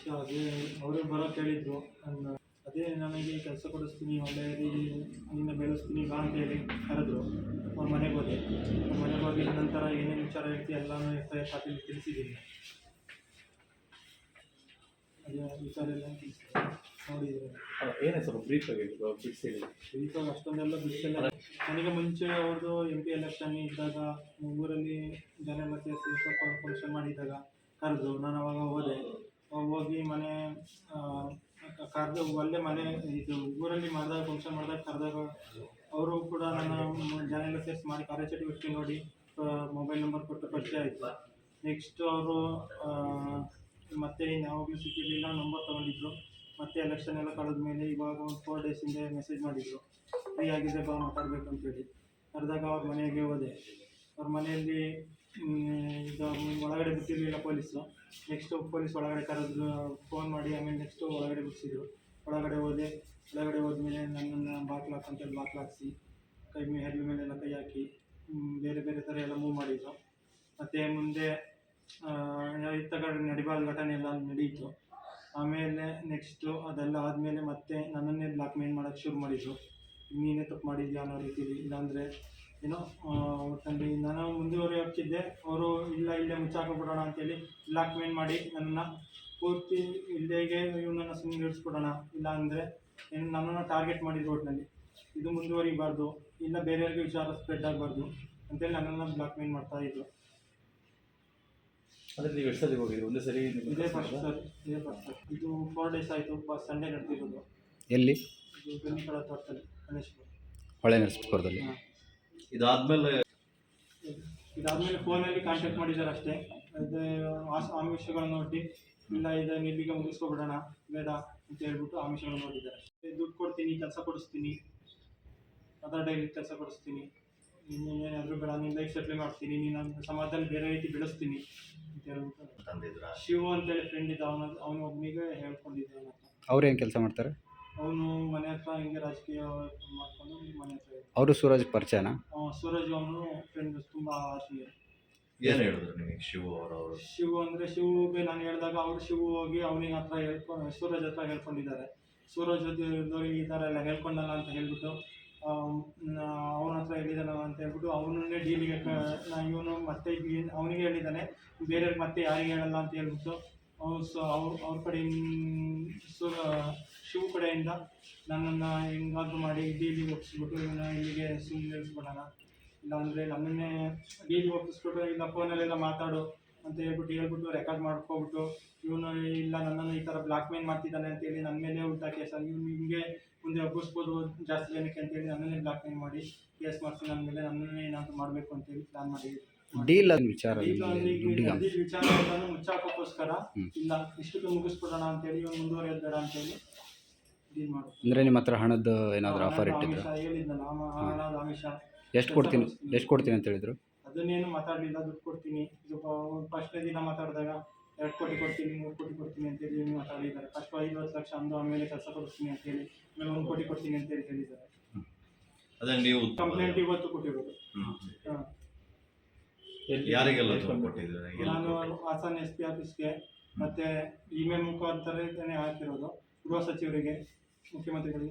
ಲಕ್ಷ ಅದೇ ಅವರು ಬರೋಕ್ಕೆ ಹೇಳಿದರು. ನನ್ನ ಅದೇ ನನಗೆ ಕೆಲಸ ಕೊಡಿಸ್ತೀನಿ ಒಳ್ಳೆಯ ರೀತಿ ನಿನ್ನ ಬೆಳೆಸ್ತೀನಿ ಬಾ ಅಂತೇಳಿ ಕರೆದ್ರು. ಅವ್ರ ಮನೆಗೆ ಹೋದೆ. ಅವ್ರ ಮನೆಗೆ ಹೋಗಿ ನಂತರ ಏನೇನು ವಿಚಾರ ಹೇಳ್ತಿ ಎಲ್ಲನೂ ಎಫ್ ಐ ಆರ್ ಕಾಪಿಲಿ ತಿಳಿಸಿದ್ದೀನಿ. ಅದೇ ವಿಚಾರ ಎಲ್ಲ ನೋಡಿದ್ದೀನಿ ನೋಡಿದ್ರೆ. ಏನೇ ಸ್ವಲ್ಪ ಬ್ರೀಫ್ ಆಗಿ ಬಿಡಿಸಿ ಹೇಳಿ. ಇವಾಗ ಅಷ್ಟೊಂದೆಲ್ಲ ಬಿಡಿಸಿಲ್ಲ ನನಗೆ ಮುಂಚೆ ಅವ್ರದ್ದು ಎಂ ಪಿ ಎಲೆಕ್ಷನ್ ಇದ್ದಾಗ ಊರಲ್ಲಿ ಜನ ಮತ್ತೆ ಸ್ವಲ್ಪ ಫಂಕ್ಷನ್ ಮಾಡಿದ್ದಾಗ ಕರೆದು ನಾನು ಅವಾಗ ಹೋದೆ. ಕರೆದು ಅಲ್ಲೇ ಮನೆ, ಇದು ಊರಲ್ಲಿ ಮಾಡಿದಾಗ ಫಂಕ್ಷನ್ ಮಾಡಿದಾಗ ಕರೆದಾಗ ಅವರು ಕೂಡ ನನ್ನ ಜನ ಎಲ್ಲ ಫೇಸ್ ಮಾಡಿ, ಕಾರ್ಯಚಟುವಟಿಕೆ ನೋಡಿ ಮೊಬೈಲ್ ನಂಬರ್ ಕೊಟ್ಟು ಪರಿಚಯ ಆಯಿತು. ನೆಕ್ಸ್ಟ್ ಅವರು ಮತ್ತೆ ಯಾವಾಗಲೂ ಸಿಕ್ಕಿರಲಿಲ್ಲ ನಂಬರ್ ತೊಗೊಂಡಿದ್ರು. ಮತ್ತೆ ಎಲೆಕ್ಷನ್ ಎಲ್ಲ ಕಳೆದ ಮೇಲೆ ಇವಾಗ ಒಂದು ಫೋರ್ ಡೇಸ್ ಹಿಂದೆ ಮೆಸೇಜ್ ಮಾಡಿದ್ರು. ಫ್ರೀ ಆಗಿದೆ ಬಾ, ಮಾತಾಡಬೇಕು ಅಂತೇಳಿ. ಕರೆದಾಗ ಅವ್ರ ಮನೆಗೆ ಹೋದೆ. ಅವ್ರ ಮನೆಯಲ್ಲಿ ಇದು ಒಳಗಡೆ ಬಿಟ್ಟಿರಲಿಲ್ಲ ಪೊಲೀಸು. ನೆಕ್ಸ್ಟು ಪೊಲೀಸ್ ಒಳಗಡೆ ಕರೆದ್ರು ಫೋನ್ ಮಾಡಿ ಆಮೇಲೆ ನೆಕ್ಸ್ಟು ಒಳಗಡೆ ಬಿಡಿಸಿದ್ರು. ಒಳಗಡೆ ಹೋದೆ, ಒಳಗಡೆ ಹೋದ್ಮೇಲೆ ನನ್ನನ್ನು ಬಾಕ್ಲು ಹಾಕಂತೇಳಿ ಬಾಕ್ಲು ಹಾಕಿಸಿ, ಕೈ ಮೇ ಹೆಡ್ಲ ಮೇಲೆಲ್ಲ ಕೈ ಹಾಕಿ ಬೇರೆ ಬೇರೆ ಥರ ಎಲ್ಲ ಮೂವ್ ಮಾಡಿದ್ರು. ಮತ್ತು ಮುಂದೆ ಇತ್ತ ಕಡೆ ನಡಿಬಾರ್ದು ಘಟನೆ ಎಲ್ಲ ನಡೀತು. ಆಮೇಲೆ ನೆಕ್ಸ್ಟು ಅದೆಲ್ಲ ಆದಮೇಲೆ ಮತ್ತೆ ನನ್ನನ್ನೇ ಬ್ಲಾಕ್ ಮೇಲ್ ಮಾಡೋಕ್ಕೆ ಶುರು ಮಾಡಿದ್ರು. ನೀನೇ ತಪ್ಪು ಮಾಡಿದ್ಯಾ ಅನ್ನೋ ರೀತಿಲಿ ಇಲ್ಲಾಂದರೆ ಏನೋ ಆ, ನಾನು ನಾನು ಮುಂದುವರಿಯೋಕ್ಕಿದ್ದೆ ಅವರು ಇಲ್ಲ ಇಲ್ಲೇ ಮುಚ್ಚಾಕೊಂಡ್ಬಿಡೋಣ ಅಂತೇಳಿ ಬ್ಲಾಕ್ ಮೇನ್ ಮಾಡಿ ನನ್ನ ಪೂರ್ತಿ ಇಲ್ಲೇಗೆ ಇವನನ್ನು ಸುಮ್ಮನೆ ಇರಿಸ್ಬಿಡೋಣ ಇಲ್ಲ ಅಂದರೆ ಏನು ನನ್ನನ್ನು ಟಾರ್ಗೆಟ್ ಮಾಡಿದ್ರು ಒಟ್ಟಿನಲ್ಲಿ ಇದು ಮುಂದುವರಿಬಾರ್ದು. ಇಲ್ಲ ಬೇರೆಯವ್ರಿಗೆ ವಿಚಾರ ಸ್ಪ್ರೆಡ್ ಆಗಬಾರ್ದು ಅಂತೇಳಿ ನನ್ನನ್ನು ಬ್ಲಾಕ್ ಮೇನ್ ಮಾಡ್ತಾ ಇದ್ರು. ಅದರಲ್ಲಿ ನೀವು ಎಷ್ಟು ಸಲ ಹೋಗಿದ್ರಿ? ಒಂದೇ ಸರಿ ಇದೇ ಫಸ್ಟ್ ಸರ್ ಇದೇ ಫಸ್ಟ್ ಸರ್. ಇದು ಫೋರ್ ಡೇಸ್ ಆಯಿತು ಸಂಡೇ ನಡೆದಿರೋದು. ಎಲ್ಲಿ? ಇದು ಬೆನ್ನಿಕಳ ತೋಟದಲ್ಲಿ ಗಣೇಶ್ಪುರ. ಹೊಳೆ ನರಸೀಪುರದಲ್ಲಿ ಹಾಂ. ಇದಾದ್ಮೇಲೆ ಇದಾದಮೇಲೆ ಫೋನಲ್ಲಿ ಕಾಂಟ್ಯಾಕ್ಟ್ ಮಾಡಿದ್ದಾರೆ ಅಷ್ಟೇ. ಅದೇ ಆಮಿಷಗಳನ್ನು ಒಡ್ಡಿ ಇಲ್ಲ ಇದನ್ನು ಇಲ್ಲಿಗೆ ಮುಗಿಸ್ಕೊಬಿಡೋಣ ಬೇಡ ಅಂತ ಹೇಳ್ಬಿಟ್ಟು ಆಮಿಷಗಳನ್ನು ನೋಡಿದ್ದಾರೆ ಅಷ್ಟೇ. ದುಡ್ಡು ಕೊಡ್ತೀನಿ ಕೆಲಸ ಕೊಡಿಸ್ತೀನಿ. ಅದರ ಡೈಲಿ ಕೆಲಸ ಕೊಡಿಸ್ತೀನಿ. ನೀನು ಏನಾದರೂ ಬೇಡ ನಿನ್ನ ಲೈಫ್ ಸೆಟ್ಲ್ ಮಾಡ್ತೀನಿ ನೀನು ಸಮಾಜದಲ್ಲಿ ಬೇರೆ ರೀತಿ ಬೆಳೆಸ್ತೀನಿ ಅಂತ ಹೇಳ್ಬಿಟ್ಟು. ತಂದಿದ್ರ? ಶಿವು ಅಂತೇಳಿ ಫ್ರೆಂಡ್ ಇದ್ದ ಅವನ ಅವನ ಒಬ್ಬನಿಗೆ ಹೇಳ್ಕೊಂಡಿದ್ದೆ ಏನು ಕೆಲಸ ಮಾಡ್ತಾರೆ? ಅವನು ಮನೆ ಹತ್ರ ಹಿಂಗೆ ರಾಜಕೀಯ ಮಾಡ್ಕೊಂಡು ಮನೆ ಹತ್ರ ಅವರು ಸೂರಜ್ ಪರಿಚಯನಾ? ಸೂರಜ್ ಅವನು ಫ್ರೆಂಡ್ ತುಂಬ ಆತ್ಮೀಯ ಏನು ಹೇಳಿದ್ರು ನಿಮಗೆ ಶಿವ ಅವರವರು ಶಿವು ಅಂದರೆ ಶಿವುಗೆ ನಾನು ಹೇಳಿದಾಗ ಅವರು ಶಿವು ಹೋಗಿ ಅವನಿಗೆ ಹತ್ರ ಹೇಳ್ಕೊಂಡು ಸೂರಜ್ ಹತ್ರ ಹೇಳ್ಕೊಂಡಿದ್ದಾರೆ. ಸೂರಜ್ ಜೊತೆ ಈ ಥರ ಎಲ್ಲ ಹೇಳ್ಕೊಂಡಲ್ಲ ಅಂತ ಹೇಳ್ಬಿಟ್ಟು ಅವನ ಹತ್ರ ಹೇಳಿದಾನ ಅಂತ ಹೇಳ್ಬಿಟ್ಟು ಅವನನ್ನೇ ಡೀಲಿಗೆ ಇವನು ಮತ್ತೆ ಅವನಿಗೆ ಹೇಳಿದ್ದಾನೆ. ಬೇರೆಯವ್ರಿಗೆ ಮತ್ತೆ ಯಾರಿಗೆ ಹೇಳಲ್ಲ ಅಂತ ಹೇಳ್ಬಿಟ್ಟು ಅವ್ರು ಸೊ ಅವ್ರ ಅವ್ರ ಕಡೆ ಸೂರ ಶಿವ ಕಡೆಯಿಂದ ನನ್ನನ್ನು ಹೆಂಗಾದ್ರು ಮಾಡಿ ಡೀಲಿಗೆ ಒಪ್ಪಿಸ್ಬಿಟ್ಟು ಇವನ್ನ ಇಲ್ಲಿಗೆ ಸುಮ್ಮನೆ ನಿಲ್ಲಿಸ್ಬಿಡೋಣ ಇಲ್ಲಾಂದರೆ ನಮ್ಮನ್ನೇ ಡೀಲಿಗೆ ಒಪ್ಪಿಸ್ಬಿಟ್ಟು ಇಲ್ಲ ಫೋನಲ್ಲೆಲ್ಲ ಮಾತಾಡು ಅಂತ ಹೇಳ್ಬಿಟ್ಟು ಹೇಳ್ಬಿಟ್ಟು ರೆಕಾರ್ಡ್ ಮಾಡ್ಕೊಬಿಟ್ಟು ಇವನು ಇಲ್ಲ ನನ್ನನ್ನು ಈ ಥರ ಬ್ಲಾಕ್ ಮೇಲ್ ಮಾಡ್ತಿದ್ದಾನೆ ಅಂತೇಳಿ ನನ್ನ ಮೇಲೆ ಉಲ್ಟಾ ಕೇಸ್ ಆಗಿ ಇವ್ನು ಹಿಂಗೆ ಮುಂದೆ ಒಪ್ಪಿಸ್ಬೋದು ಜಾಸ್ತಿ ಜನಕ್ಕೆ ಅಂತೇಳಿ ನನ್ನನ್ನೇ ಬ್ಲಾಕ್ ಮೇಲ್ ಮಾಡಿ ಕೇಸ್ ಮಾಡಿಸಿ ನನ್ನ ಮೇಲೆ ನನ್ನನ್ನೇ ಏನಾದರೂ ಮಾಡಬೇಕು ಅಂತೇಳಿ ಪ್ಲಾನ್ ಮಾಡಿ ಡೀಲ್ ವಿಚಾರ ಈಗ ನಿಮಗೆ ಈಗ ದುಡ್ಡಿಗೆ ನಡೆದಿದ್ದ ವಿಚಾರ ಎಲ್ಲಾನು ಮುಚ್ಚಾಕೋಕ್ಕೋಸ್ಕರ. ಇಲ್ಲ ಇಷ್ಟಕ್ಕೆ ಮುಗಿಸ್ಬಿಡೋಣ ಅಂತೇಳಿ ಇವನು ಮುಂದುವರಿಯೋದು ಬೇಡ ಅಂತೇಳಿ ಡೀಲ್ ಅಂದರೆ ನಿಮ್ಮ ಹತ್ರ ಹಣದ್ದು ಏನಾದರೂ ಆಫರ್ ಇಟ್ಟಿದ್ದರು ಇಟ್ಟಿದ್ರು? ಆಮಿಷ ಹೇಳಿದ್ನಲ್ಲ ಆಮ- ಹಣದ ಆಮಿಷ. ಎಷ್ಟು ಕೊಡ್ತೀನಿ ಎಷ್ಟು ಕೊಡ್ತೀನಿ ಅಂತ ಹೇಳಿದ್ರು? ಅದನ್ನೇನು ಮಾತಾಡಲಿಲ್ಲ ದುಡ್ಡು ಕೊಡ್ತೀನಿ. ಇದು ಫಸ್ಟ್ನೇ ದಿನ ಮಾತಾಡಿದಾಗ ಎರಡು ಕೋಟಿ ಕೊಡ್ತೀನಿ ಮೂರು ಕೋಟಿ ಕೊಡ್ತೀನಿ ಅಂತೇಳಿ ಏನು ಮಾತಾಡಿದ್ದಾರೆ. ಫಸ್ಟ್ ಐವತ್ತು ಲಕ್ಷ ಅಂದು ಆಮೇಲೆ ಕೆಲಸ ಕೊಡಿಸ್ತೀನಿ ಅಂತೇಳಿ ಆಮೇಲೆ ಒಂದು ಕೋಟಿ ಕೊಡ್ತೀನಿ ಅಂತೇಳಿ ಹೇಳಿದ್ದಾರೆ. ಅದೇ ನೀವು ಕಂಪ್ಲೇಂಟ್ ಇವತ್ತು ಕೊಟ್ಟಿರೋದು. ಹಾಂ. ಯಾರಿಗೆಲ್ಲ ದುಡ್ಡು ಕೊಟ್ಟಿದ್ದೀರಾ? ಎಲ್ಲಿ ನಾನು ಕೊಟ್ಟಿದ್ದೀರಾ? ಹಾಸನ ಎಸ್ ಪಿ ಆಫೀಸ್ಗೆ ಮತ್ತು ಇಮೇಲ್ ಮುಖಾಂತರ ಹಾಕಿರೋದು. ಗೃಹ ಸಚಿವರಿಗೆ. मुख्यमंत्री